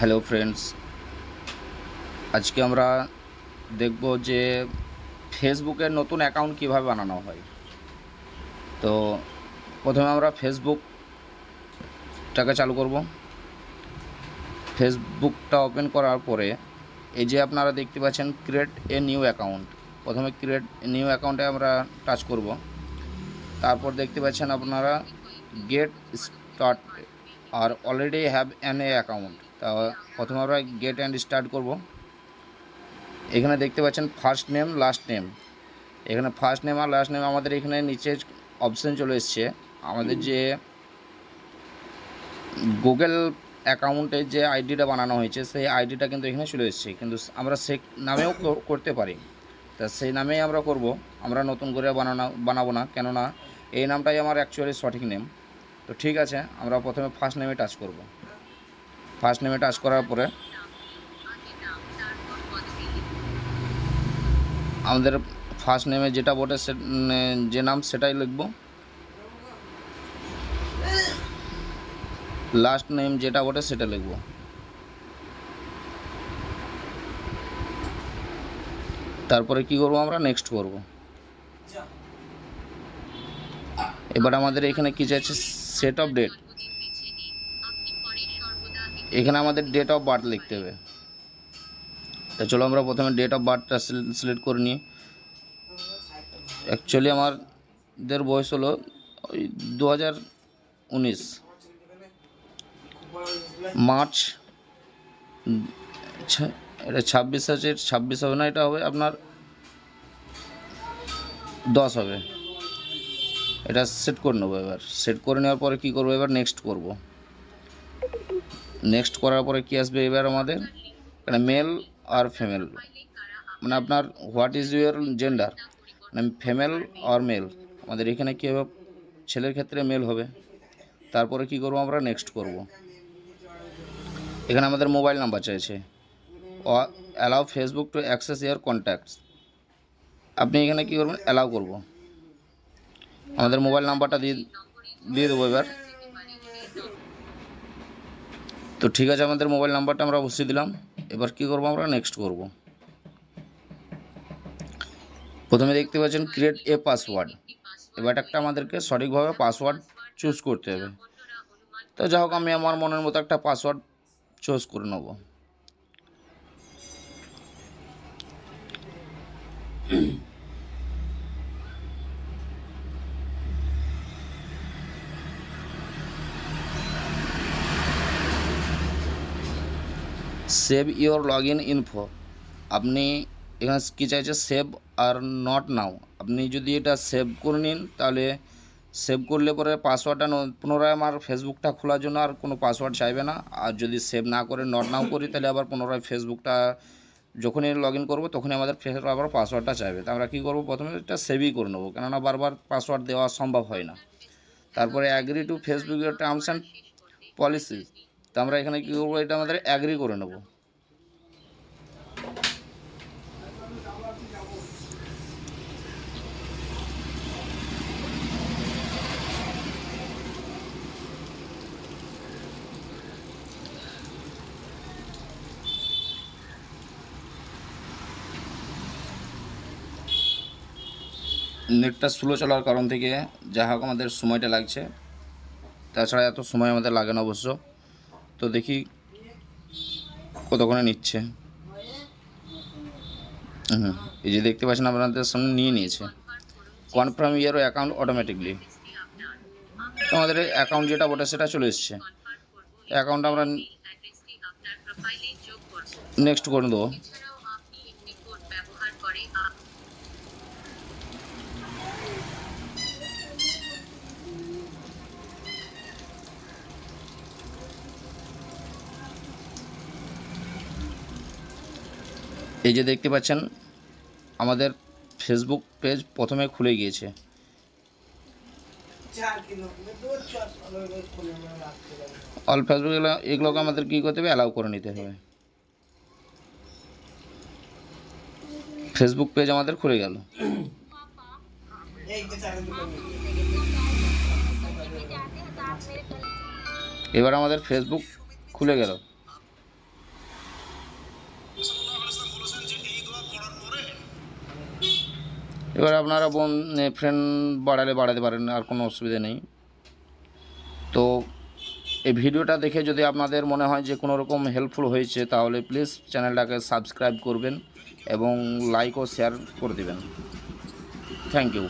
Hello friends, আজকে আমরা দেখব যে ফেসবুকের নতুন অ্যাকাউন্ট কীভাবে বানানো হয়। তো প্রথমে আমরা ফেসবুকটাকে চালু করব। ফেসবুকটা ওপেন করার পরে এই যে আপনারা দেখতে পাচ্ছেন ক্রিয়েট এ নিউ অ্যাকাউন্ট প্রথমে ক্রিয়েট নিউ অ্যাকাউন্টে আমরা টাচ করব। তারপর দেখতে পাচ্ছেন আপনারা get start R already have an a account তা প্রথমে আমরা গেট অ্যান্ড স্টার্ট করব। এখানে দেখতে পাচ্ছেন ফার্স্ট নেম লাস্ট নেম এখানে ফার্স্ট নেম আর লাস্ট নেম আমাদের এখানে নিচে অপশন চলে এসছে। আমাদের যে গুগল অ্যাকাউন্টে যে আইডিটা বানানো হয়েছে, সেই আইডিটা কিন্তু এখানে চলে এসছে। কিন্তু আমরা সে নামেও করতে পারি। তা সেই নামেই আমরা করব। আমরা নতুন করে বানানো, বানাবো না। কেননা এই নামটাই আমার অ্যাকচুয়ালি সঠিক নেম তো ঠিক আছে, আমরা প্রথমে ফার্স্ট নেমে টাচ করব। ফার্স্ট নেমে টাচ করার পরে আমাদের ফার্স্ট নেমে যেটা বটে সে যে নাম সেটাই লিখব। লাস্ট নেম যেটা বটে সেটা লিখব। তারপরে কি করব আমরা? নেক্সট করব। এবার আমাদের এখানে কি চাইছে? সেট অফ ডেট এখানে আমাদের ডেট অফ বার্থ লিখতে হবে। তা চলো আমরা প্রথমে ডেট অফ বার্থটা সিলেক্ট করে নিই। অ্যাকচুয়ালি আমাদের বয়স হলো ওই দু হাজার উনিশ। মার্চ এটা ছাব্বিশ আছে, ছাব্বিশ হবে না, এটা হবে আপনার দশ হবে। এটা সেট করে নেব এবার। সেট করে নেওয়ার পরে কী করব? এবার নেক্সট করব। নেক্সট করার পরে কী আসবে এবার আমাদের? এখানে মেল আর ফিমেল মানে আপনার হোয়াট ইজ ইউর জেন্ডার মানে ফিমেল আর মেল আমাদের এখানে কী হবে? ছেলের ক্ষেত্রে মেল হবে। তারপরে কি করব আমরা? নেক্সট করব। এখানে আমাদের মোবাইল নাম্বার চাইছে। Allow Facebook to access your contacts আপনি এখানে কী করবেন? অ্যালাউ করব। আমাদের মোবাইল নাম্বারটা দিয়ে দিয়ে দেবো এবার। তো ঠিক আছে, আমাদের মোবাইল নাম্বারটা আমরা বসিয়ে দিলাম। এবার কি করব আমরা? নেক্সট করব। প্রথমে দেখতে পাচ্ছেন ক্রিয়েট এ পাসওয়ার্ড এবার একটা আমাদেরকে সঠিকভাবে পাসওয়ার্ড চুজ করতে হবে। তো যাই হোক, আমি আমার মনের মতো একটা পাসওয়ার্ড চুজ করে নেব। Save your log in info আপনি এখানে কী চাইছে? সেভ আর নট নাও আপনি যদি এটা সেভ করে নিন, তাহলে সেভ করলে পরে পাসওয়ার্ডটা পুনরায় আমার ফেসবুকটা খোলার জন্য আর কোনো পাসওয়ার্ড চাইবে না। আর যদি সেভ না করে নট নাও করি, তাহলে আবার পুনরায় ফেসবুকটা যখনই লগ ইন করব, তখনই আমাদের ফেস আবার পাসওয়ার্ডটা চাইবে। তো আমরা কী করব? প্রথমে এটা সেভই করে নেব। কেননা বারবার পাসওয়ার্ড দেওয়া সম্ভব হয় না। তারপরে agree to Facebook terms and policy তো আমরা এখানে কী করব? এটা আমাদের অ্যাগ্রি করে নেব। নেটটা স্লো চলার কারণ থেকে যা হোক আমাদের সময়টা লাগছে। তাছাড়া এত সময় আমাদের লাগে না অবশ্য। তো দেখি কতক্ষণে নিচ্ছে। হুম এই যে দেখতে পাচ্ছেন আপনাদের সামনে নিয়ে নিয়েছে। কনফার্ম ইয়ারও অ্যাকাউন্ট অটোমেটিকলি তো আমাদের অ্যাকাউন্ট যেটা বটে সেটা চলে এসছে। অ্যাকাউন্ট আমরা নেক্সট করে দেবো এই যে দেখতে পাচ্ছেন আমাদের ফেসবুক পেজ প্রথমে খুলে গিয়েছে। অল ফেসবুক এগুলো এগুলোকে আমাদের কী করতে হবে? অ্যালাউ করে নিতে হবে। ফেসবুক পেজ আমাদের খুলে গেল। এবার আমাদের ফেসবুক খুলে গেল। এবার আপনারা বোন ফ্রেন্ড বাড়ালে বাড়াতে পারেন, আর কোনো অসুবিধা নেই। তো এই ভিডিওটা দেখে যদি আপনাদের মনে হয় যে কোনো রকম হেল্পফুল হয়েছে, তাহলে প্লিজ চ্যানেলটাকে সাবস্ক্রাইব করবেন এবং লাইক ও শেয়ার করে দেবেন। Thank you